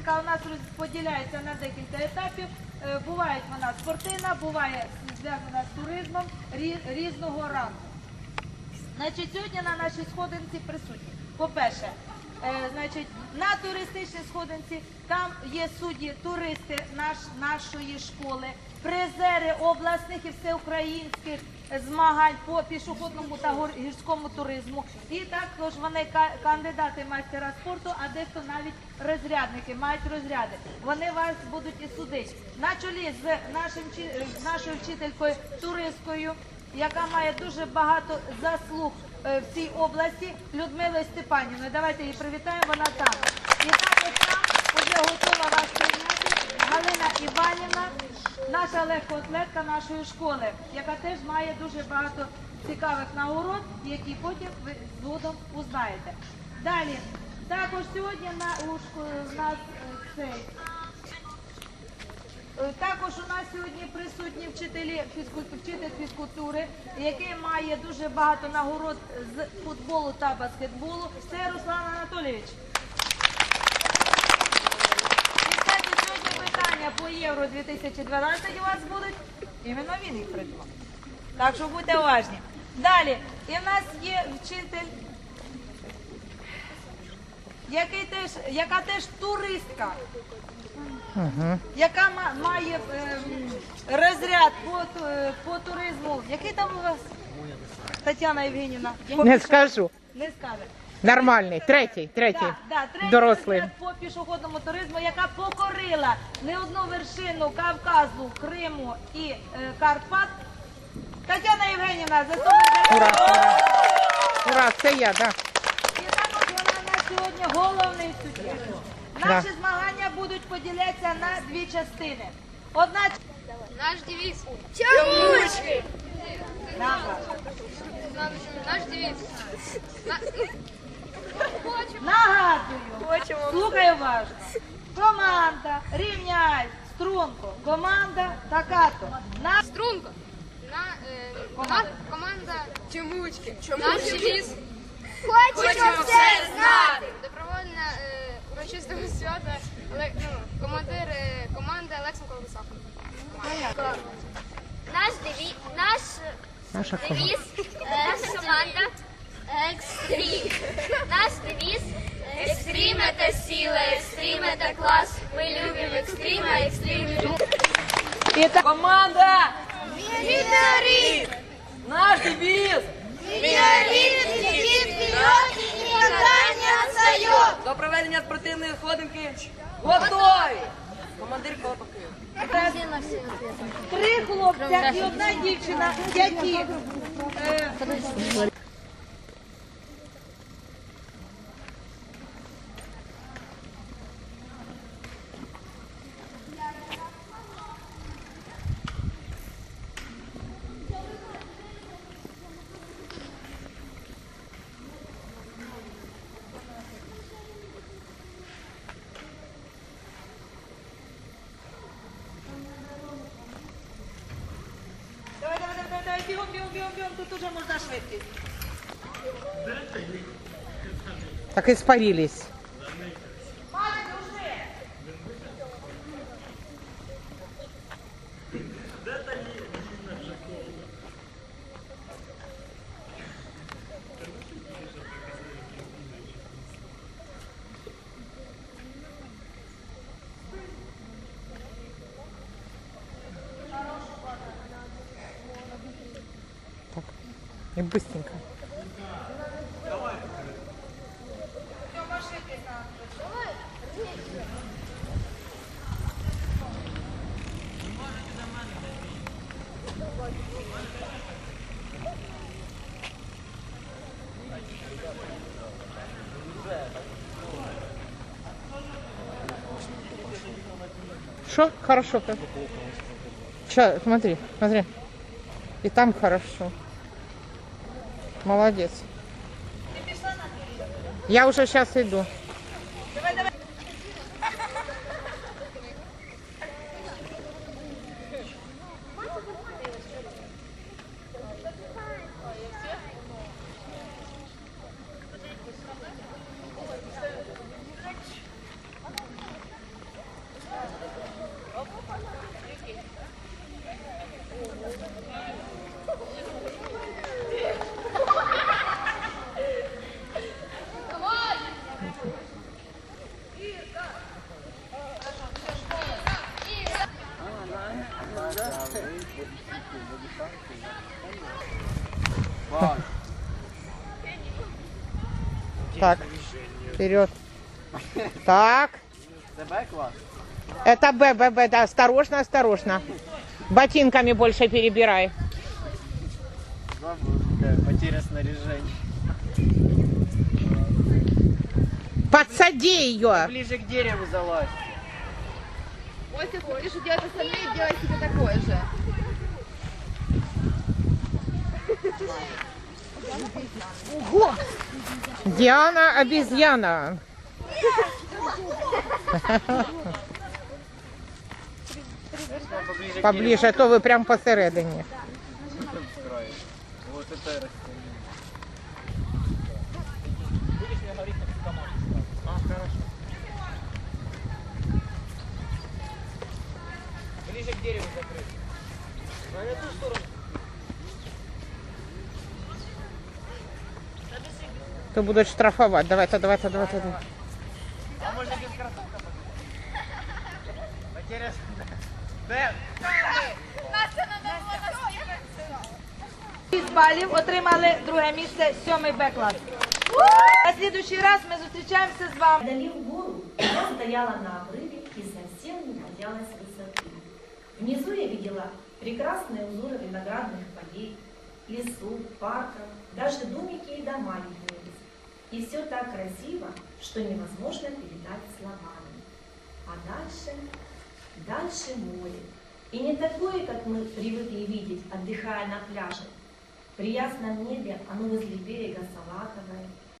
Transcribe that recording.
Оцінка у нас розподіляється на декілька етапів. Е, Буває вона спортивна, буває зв'язана з туризмом різного ранку. Значить, сьогодні на нашій сходинці присутні. По-перше, значить, на туристичній сходинці там є судді, туристи наш, нашої школи, призери обласних і всеукраїнських змагань по пішохідному та гірському туризму. І також вони ка- кандидати майстера спорту, а дехто навіть розрядники, мають розряди. Вони вас будуть і судити. На чолі з нашим нашою вчителькою туристкою яка має дуже багато заслуг е, в цій області, Людмилою Степанівною. Давайте її привітаємо, вона там. І там і там вже готова вас прийняти Галина Іванівна, наша легкоатлетка нашої школи, яка теж має дуже багато цікавих нагород, які потім ви згодом узнаєте. Далі, також сьогодні у, нас е, цей. Е, Також у нас сьогодні присутні вчителі вчитель фізкультури, який має дуже багато нагород з футболу та баскетболу. Це Руслан Анатолійович. І кстати, сьогодні питання по Євро 2012 у вас будуть. Іменно він їх придумав. Так що будьте уважні. Далі, і в нас є вчитель який теж, яка теж туристка, яка ма- має ем, розряд по, ту- по туризму. Який там у вас? Тетяна Євгенівна? Не скажу. Не скаже. Нормальний. Третій, третій. Да, да, третій Дорослий. розряд по пішохідному туризму, яка покорила не одну вершину Кавказу, Криму і е, Карпат. Тетяна Євгенівна, за Ура, ура. Ура, це я, да. І також вона на сьогодні головний суддя. Наші змагання будуть поділятися на дві частини. Одна Наш девиз. Чамучки! назва. Наш девиз. Нагадую, слухай уважно. Команда, рівняй, струнку. Команда такато. На Струнко. На, е, на, команда Чомучки. Наш девиз. Хочемо все знати. Добровольна е, Олег- ну, командир е, команди Олексій Колбасак. Наш девіз, наш Наша команда. девіз, е, наша команда Екстрім. Наш девіз Екстрім це сила, екстрім це клас. Ми любимо екстрім, а екстрім любимо. команда. Вінарі! Наш девіз. Вінарі! Вперед, і ніколи не проведення спортивної сходинки готові! Командир Колпаки. Три хлопця і одна дівчина, які е, Давай, давай, давай, давай, бігом, бігом, бігом, бігом, тут уже можна швидкість. Так испарились. Мать, уже. И быстренько. Что? Хорошо как? Че, смотри, смотри. И там хорошо. Молодец. Я уже сейчас иду. Так, вперед. Так. Это Б, Б, Б, да, осторожно, осторожно. Ботинками больше перебирай. Потеря снаряжения. Подсади ее. Ближе к дереву залазь. Ось хочеш делать остальные, делай себе такое же. Ого! Диана обезьяна. Поближе, а то вы прям посередине. Ближе к дереву закрыть. На эту сторону. То будуть штрафувати. Давайте, давайте, давайте. давайте. А можно без кроссовка Потеря... Да. 6 балів отримали друге місце, сьомий Б клас. На слідуючий раз ми зустрічаємося з вами. Преодолев гору, я стояла на обрыве и совсем не боялась высоты. Внизу я видела прекрасные узоры виноградных полей, лесов, парков, даже домики и дома виднелись. И все так красиво, что невозможно передать словами. А дальше, дальше море. И не такое, как мы привыкли видеть, отдыхая на пляже. При ясном небе оно возле берега салатовое,